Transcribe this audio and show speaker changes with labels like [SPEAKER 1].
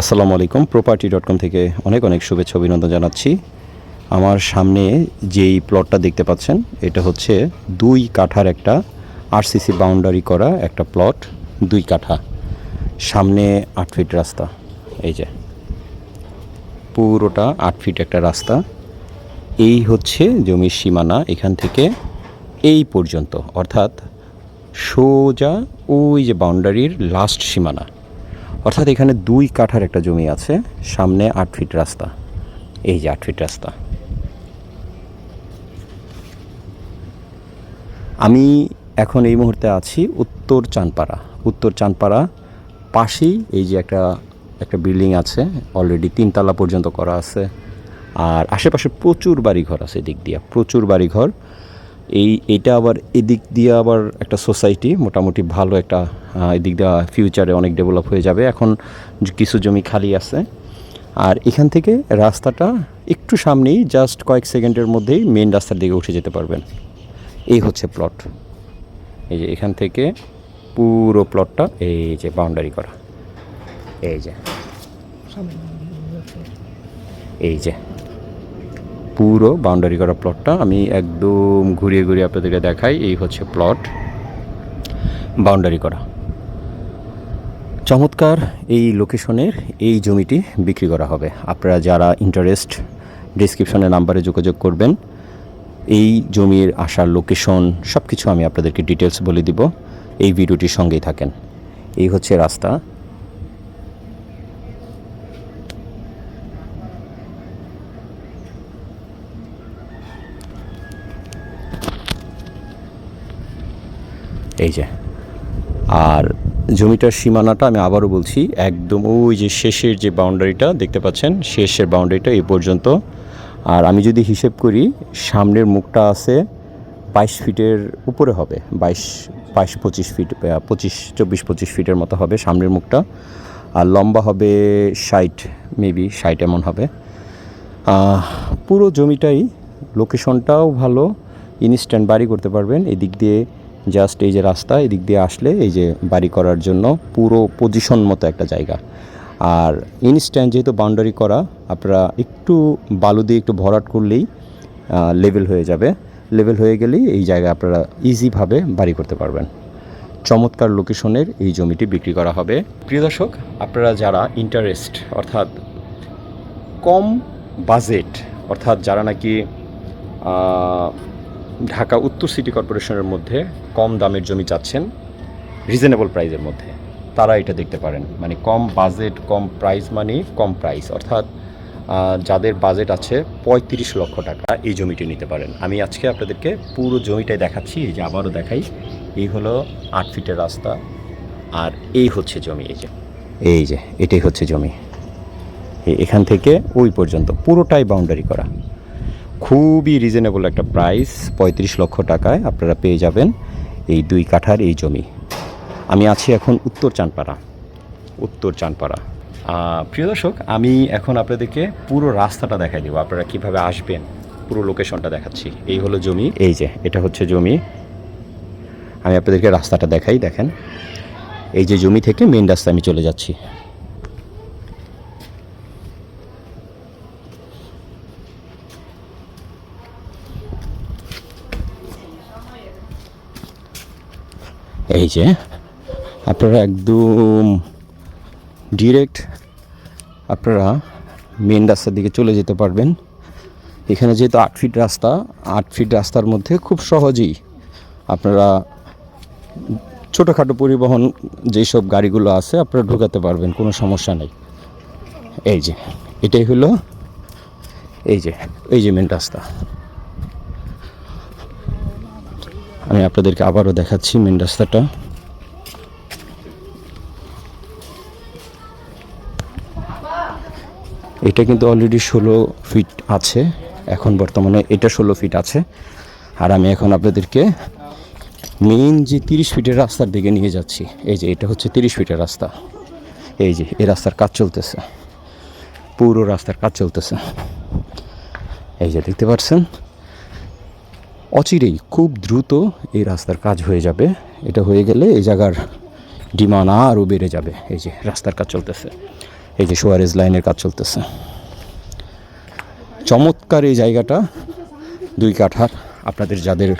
[SPEAKER 1] আসসালামু আলাইকুম property dot com থেকে অনেক অনেক শুভেচ্ছা অভিনন্দন জানাচ্ছি। আমার সামনে যেই প্লটটা দেখতে পাচ্ছেন, এটা হচ্ছে দুই কাঠার একটা আরসিসি বাউন্ডারি করা একটা প্লট দুই কাঠা। সামনে আট ফিট রাস্তা, এই যে। পুরোটা আট ফিট একটা রাস্তা। এই হচ্ছে জমির সীমানা এখান থেকে এই পর্যন্ত। অর্থাৎ সোজা ওই যে বাউন্ডারির লাস্ট সীমানা। অর্থাৎ এখানে দুই কাঠার একটা জমি আছে, সামনে আট ফিট রাস্তা। এই যে আট ফিট রাস্তা। আমি এখন এই মুহূর্তে আছি উত্তর চানপাড়া। উত্তর চানপাড়া পাশেই এই যে একটা একটা বিল্ডিং আছে অলরেডি তিনতলা পর্যন্ত করা আছে। আর আশেপাশে প্রচুর বাড়িঘর আছে এদিক দিয়ে। প্রচুর বাড়িঘর। এই এটা আবার এদিক দিয়ে আবার একটা সোসাইটি মোটামুটি ভালো একটা এদিক দিয়ে ফিউচারে অনেক ডেভেলপ হয়ে যাবে। এখন কিছু জমি খালি আছে। আর এখান থেকে রাস্তাটা একটু সামনেই জাস্ট কয়েক সেকেন্ডের মধ্যেই মেন রাস্তার দিকে উঠে যেতে পারবেন। এই হচ্ছে প্লট এই যে এখান থেকে পুরো প্লটটা এই যে বাউন্ডারি করা। এই যে। এই যে। পুরো বাউন্ডারি করা প্লটটা আমি একদম ঘুরিয়ে ঘুরিয়ে আপনাদেরকে দেখাই, এই হচ্ছে প্লট বাউন্ডারি করা। চমৎকার এই লোকেশনের এই জমিটি বিক্রি করা হবে। আপনারা যারা ইন্টারেস্ট ডিসক্রিপশনের নাম্বারে যোগাযোগ করবেন, এই জমির আসার লোকেশন সব কিছু আমি আপনাদেরকে ডিটেলস বলে দিব। এই ভিডিওটির সঙ্গেই থাকেন। এই হচ্ছে রাস্তা। এই যে। আর জমিটার সীমানাটা আমি আবারও বলছি, একদম ওই যে শেষের যে বাউন্ডারিটা দেখতে পাচ্ছেন? শেষের বাউন্ডারিটা এ পর্যন্ত। আর আমি যদি হিসেব করি, সামনের মুখটা আছে বাইশ ফিটের উপরে হবে। বাইশ বাইশ, পঁচিশ ফিট পঁচিশ, চব্বিশ, পঁচিশ ফিটের মতো হবে সামনের মুখটা। আর লম্বা হবে ষাট মেবি ষাট এমন হবে। পুরো জমিটাই লোকেশনটাও ভালো। ইনস্ট্যান্ট বাড়ি করতে পারবেন। এদিক দিয়ে জাস্ট এই যে রাস্তা, এদিক দিয়ে আসলে এই যে বাড়ি করার জন্য পুরো পজিশন মতো একটা জায়গা। আর ইনস্ট্যান্ট যেহেতু বাউন্ডারি করা, আপনারা একটু বালু দিয়ে একটু ভরাট করলেই লেভেল হয়ে যাবে। লেভেল হয়ে গেলেই এই জায়গায় আপনারা ইজিভাবে বাড়ি করতে পারবেন। চমৎকার লোকেশনের এই জমিটি বিক্রি করা হবে। প্রিয় দর্শক, আপনারা যারা ইন্টারেস্ট অর্থাৎ কম বাজেট অর্থাৎ যারা নাকি ঢাকা উত্তর সিটি কর্পোরেশনের মধ্যে কম দামের জমি চাচ্ছেন রিজনেবল প্রাইসের মধ্যে। তারা এটা দেখতে পারেন। মানে কম বাজেট কম প্রাইস মানে কম প্রাইস অর্থাৎ যাদের বাজেট আছে পঁয়ত্রিশ লক্ষ টাকা এই জমিটি নিতে পারেন। আমি আজকে আপনাদেরকে পুরো জমিটাই দেখাচ্ছি, এই যে আবারও দেখাই। এই হলো আট ফিটের রাস্তা, আর এই হচ্ছে জমি, এই যে। এই যে, এটাই হচ্ছে জমি। এখান থেকে ওই পর্যন্ত। পুরোটাই বাউন্ডারি করা। খুবই রিজনেবল একটা প্রাইস পঁয়ত্রিশ লক্ষ টাকায় আপনারা পেয়ে যাবেন এই দুই কাঠার এই জমি। আমি আছি এখন উত্তর চানপাড়া। উত্তর চানপাড়া। প্রিয় দর্শক, আমি এখন আপনাদেরকে পুরো রাস্তাটা দেখাই দেবো। আপনারা কীভাবে আসবেন, পুরো লোকেশনটা দেখাচ্ছি। এই হলো জমি, এই যে, এটা হচ্ছে জমি। আমি আপনাদেরকে রাস্তাটা দেখাই, দেখেন। এই যে জমি থেকে মেন রাস্তা আমি চলে যাচ্ছি। এই যে, আপনারা একদম ডিরেক্ট আপনারা মেন রাস্তার দিকে চলে যেতে পারবেন। এখানে যেহেতু আট ফিট রাস্তা, আট ফিট রাস্তার মধ্যে খুব সহজেই আপনারা ছোটোখাটো পরিবহন যেসব গাড়িগুলো আছে, আপনারা ঢোকাতে পারবেন, কোনো সমস্যা নেই। এই যে, এটাই হলো, এই যে এই যে মেন রাস্তা। আমি আপনাদেরকে আবারও দেখাচ্ছি মেন রাস্তাটা। এটা কিন্তু অলরেডি ষোলো ফিট আছে। এখন বর্তমানে এটা ষোলো ফিট আছে। আর আমি এখন আপনাদেরকে মেইন যে তিরিশ ফিটের রাস্তার দিকে নিয়ে যাচ্ছি, এই যে এটা হচ্ছে তিরিশ ফিটের রাস্তা। এই যে, এই রাস্তার কাজ চলতেছে। পুরো রাস্তার কাজ চলতেছে। এই যে, দেখতে পাচ্ছেন? অচিরেই খুব দ্রুত এই রাস্তার কাজ হয়ে যাবে। এটা হয়ে গেলে এই জায়গার ডিমান্ড আরও বেড়ে যাবে। এই যে রাস্তার কাজ চলতেছে। এই যে সোয়ারেজ লাইনের কাজ চলতেছে। চমৎকার এই জায়গাটা। দুই কাঠার। আপনাদের যাদের